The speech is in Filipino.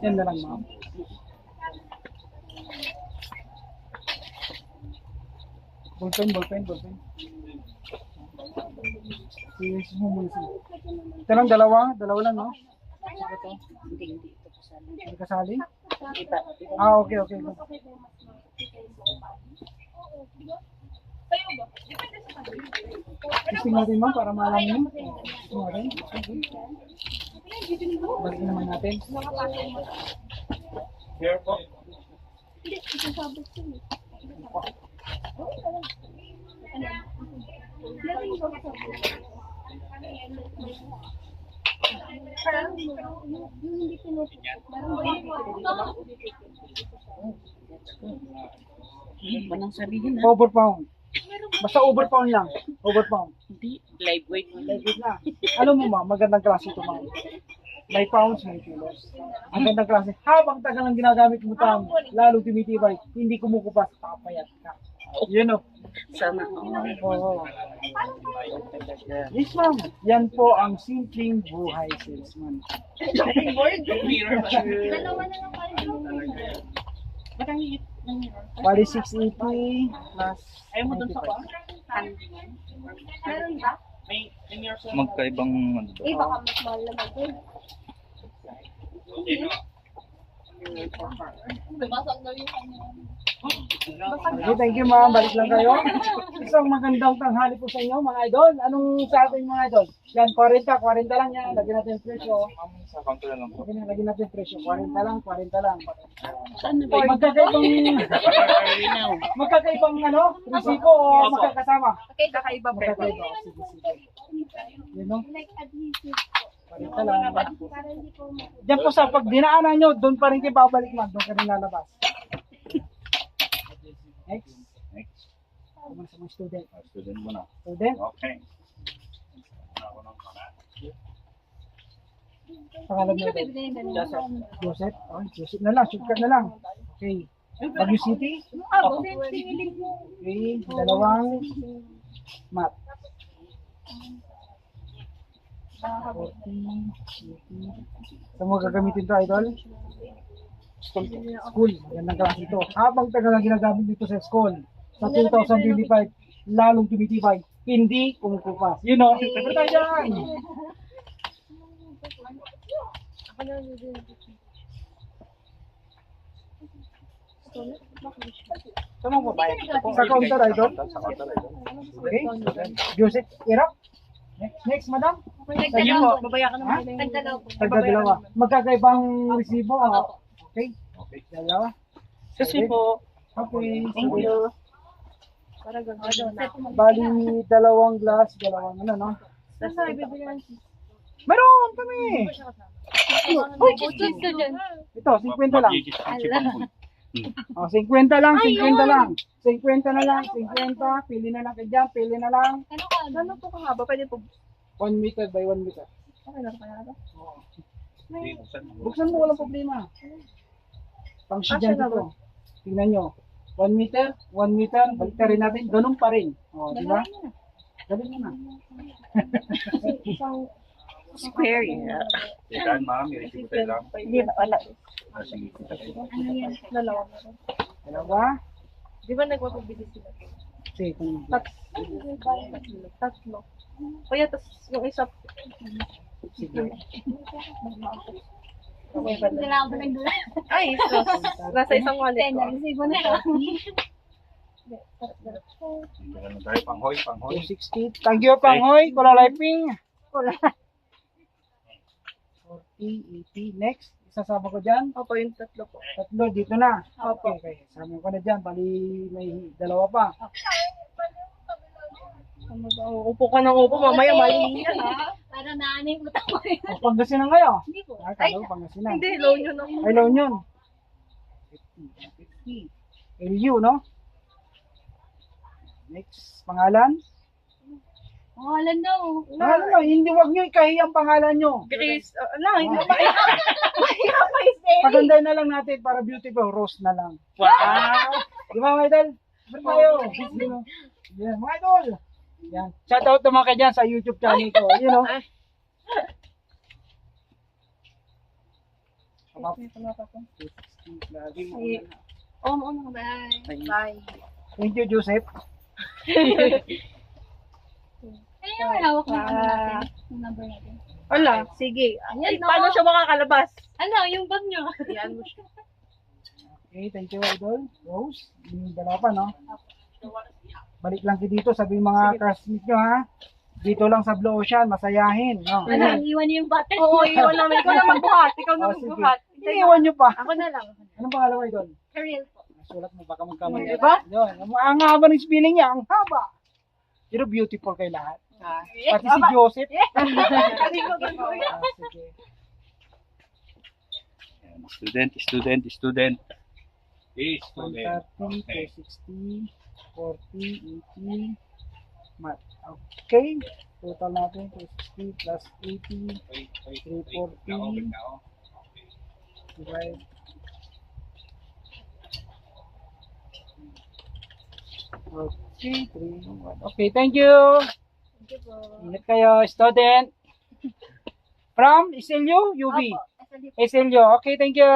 Yan na lang, ma'am. Ballpen, ballpen, ballpen. Yes, mo muna siya. Ito lang, dalawa. Dalawa lang, no? Hindi, hindi. Ito sana. Hindi kasali? Iba. Ah, okay, okay. Testing natin, ma'am, para malaman. Testing natin. Balik naman natin. Here po. Walang sabihin na. Overpound. Basta overpound lang. Overpound. Hindi. Live weight. Legit na. Alam mo ma, magandang klase ito ma'am. May pounds, may kilos. Ang gandang klase. Habang tagal ang ginagamit mo tam, lalo tumitibay, hindi kumukupas, papayat ka. Yun o. Sana. Oh. Oo. Yes ma'am. Yan po ang simpleng buhay salesman. Bali 680 plus Ayaw mo dun sa 95. ko? Magkaibang ano ba? Eh, baka mas mahal na yung ano. Okay, thank you ma'am. Balik lang kayo. Isang magandang tanghali po sa inyo mga idol. Anong sa atin mga idol? Yan, 40, 40 lang yan. Lagyan natin yung presyo. Sa counter na lang po. Na, lagyan natin yung presyo. 40 lang, 40 lang. Saan na ba magkakaibang, magkakaibang ano, resibo o magkakasama? Okay, kakaiba pa. Magkakaiba. Sige, sige. Yun no? Like adhesive 40 lang. Para hindi po ma- Diyan po sa pag dinaanan nyo, doon pa rin kayo babalik ma'am. Doon ka rin lalabas. Next. Next. Muna sa mga student. Ah, Student mo na. Student, Okay. Pangalan. mo ganun. Joseph? Oh, Joseph na lang. Shortcut na lang. Okay. Baguio City? Ah. Okay. Dalawang mat. 40, 80. Saan mo gagamitin to, idol? School. School. Magandang klase ito. Habang tagal ang ginagamit dito sa school, sa 2025, lalong tumitibay, hindi kumukupas. You know, sabi tayo dyan. Ako na din. Saan mo babayad? Sa counter, idol? Okay. Joseph, irap. Next, next, madam. Nagdalaw po. Babaya ka Ha? Nagdalaw po. Magkakaibang resibo. ah. Okay. Okay. Dalawa. Kasi po. Okay. Thank you. Para gagawin na. Bali, dalawang glass, dalawang ano, no? Saan sa bibili ng Meron kami! Uy, cheese ka dyan. Ito, 50 lang. Oh, 50 lang, 50 lang. 50 na lang, 50. Pili na lang kayo dyan, pili na lang. Ano ka? Ano po kahaba? Pwede po. 1 meter by 1 meter. Okay na pa na Buksan mo, walang problema. Pang siya dyan dito. Tingnan nyo. 1 meter, 1 meter, balik rin natin, ganun pa rin. O, di ba? Galing mo na. Square yeah. Ikan, ma'am. I-receive ko tayo lang. Hindi ba? Wala. Ah, sige. Dalawa. Dalawa. Di ba nagpapabili sila? Sige, kung Tatlo. Tatlo. Kaya tas yung isa. sige. Okay ba na? Ay, sus. Nasa isang wallet ko. Ano tayo? Panghoy, panghoy. 260. Thank you, Panghoy. Kulaliping. 40, 80. Next. Isasama ko dyan. Opo, yung tatlo po. Tatlo, dito na. Opo. Okay, okay. Sama ko na dyan. Bali, may dalawa pa. Ano ba? Upo ka ng upo, mamaya mali yan ha. Para naanay mo yun. O, Pangasinan kayo. Hindi po. Ah, kala ko Pangasinan. Hindi, low nyo na. Ay, loan yun. 50. 50. LU, no? Next, pangalan? Pangalan daw. Pangalan no, hindi wag nyo ikahi ang pangalan nyo. Grace, uh, ala, hindi Ah. pa Mahiya pa is. Paganday na lang natin para beautiful. Rose na lang. Wow! Di ba, mga idol? Meron tayo. Yan, mga idol. Yan. Shout out naman kayo dyan sa YouTube channel ko. You know? Kapap. May pamata ko. 260 plus. Ay. Oo, oo, oo. Bye. Bye. Thank you, Joseph. Yung hawak mo ano natin. Yung number natin. Wala, sige. Ay, Ayan, no. paano siya makakalabas? Ano, yung bag nyo. Yan mo siya. Okay, thank you, Idol. Rose, yung dala pa, no? Balik lang kayo dito, sabi yung mga classmates nyo, ha? Dito lang sa Blue Ocean, masayahin, no? Ano, iwan niyo yung button. Oo, iwan namin. Ikaw na magbuhat. Ikaw na Oh, sige. magbuhat. Iniiwan nyo pa. Ako na lang. Anong pangalawa, Idol? Ariel po. Sulat mo, baka magkamali. Di ba? Yun, ang, ang haba ng spelling niya, ang haba. Pero beautiful kay lahat. Ah. Pati si Joseph. Ah, sige. Ayan, Student, student, student. Eh, student. 130, Okay. 260, 40, 80. Mat. Okay. Total natin, 260 plus 80 Wait, wait, wait. Now, three. now. divide. Okay, 3, 1. Okay, thank you. Thank you po. Ingat kayo, student. From SLU, UV. Opo. Po. SLU. Okay, thank you.